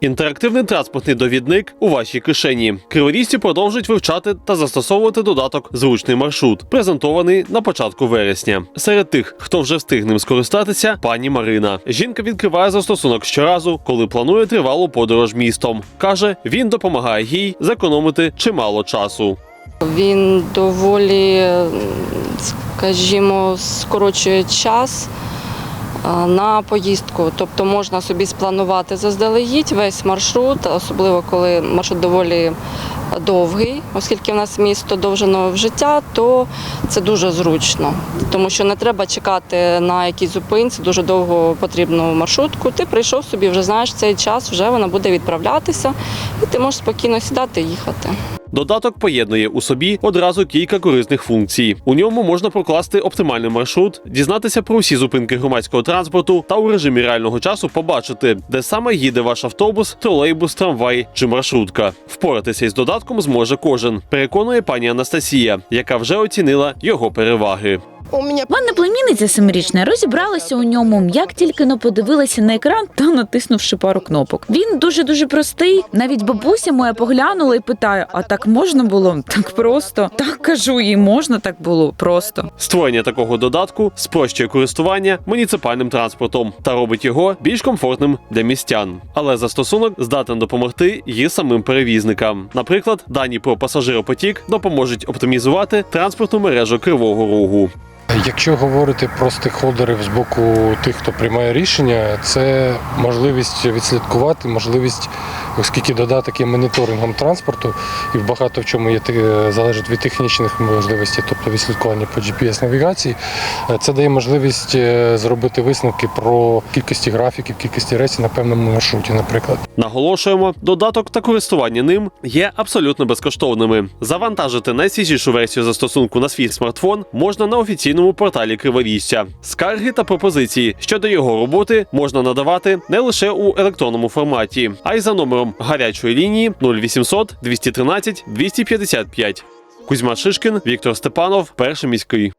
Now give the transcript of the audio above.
Інтерактивний транспортний довідник у вашій кишені. Криворізці продовжують вивчати та застосовувати додаток Зручний маршрут, презентований на початку вересня. Серед тих, хто вже встиг ним скористатися, пані Марина. Жінка відкриває застосунок щоразу, коли планує тривалу подорож містом. каже, він допомагає їй зекономити чимало часу. Він доволі, скажімо, скорочує час на поїздку. Тобто можна собі спланувати заздалегідь весь маршрут, особливо коли маршрут доволі довгий, оскільки в нас місто довжено в життя, то це дуже зручно, тому що не треба чекати на якійсь зупинці, дуже довго потрібну маршрутку. Ти прийшов собі, вже знаєш цей час, вже вона буде відправлятися, і ти можеш спокійно сідати і їхати. Додаток поєднує у собі одразу кілька корисних функцій. У ньому можна прокласти оптимальний маршрут, дізнатися про усі зупинки громадського транспорту та у режимі реального часу побачити, де саме їде ваш автобус, тролейбус, трамвай чи маршрутка. Впоратися із додатком зможе кожен, переконує пані Анастасія, яка вже оцінила його переваги. У меня В племінниця семирічна розібралася у ньому, як тільки но подивилася на екран та натиснувши пару кнопок. Він дуже дуже простий. Навіть бабуся моя поглянула і питає: а так можна було? Так просто так кажу, їй можна так було просто. Створення такого додатку спрощує користування муніципальним транспортом та робить його більш комфортним для містян. Але застосунок здатен допомогти і самим перевізникам. Наприклад, дані про пасажиропотік допоможуть оптимізувати транспортну мережу Кривого Рогу. Якщо говорити про стейкхолдерів з боку тих, хто приймає рішення, це можливість відслідкувати, можливість, оскільки додаток є моніторингом транспорту, і багато в чому є залежить від технічних можливостей, тобто відслідкування по GPS-навігації, е, це дає можливість е, зробити висновки про кількості графіків, кількості рейсів на певному маршруті, наприклад. Наголошуємо, додаток та користування ним є абсолютно безкоштовними. Завантажити найсвіжішу версію застосунку на свій смартфон можна на офіційному порталі Криворіжця. Скарги та пропозиції щодо його роботи можна надавати не лише у електронному форматі, а й за номером гарячої лінії 0800 213 255. Кузьма Шишкін, Віктор Степанов, перший міський.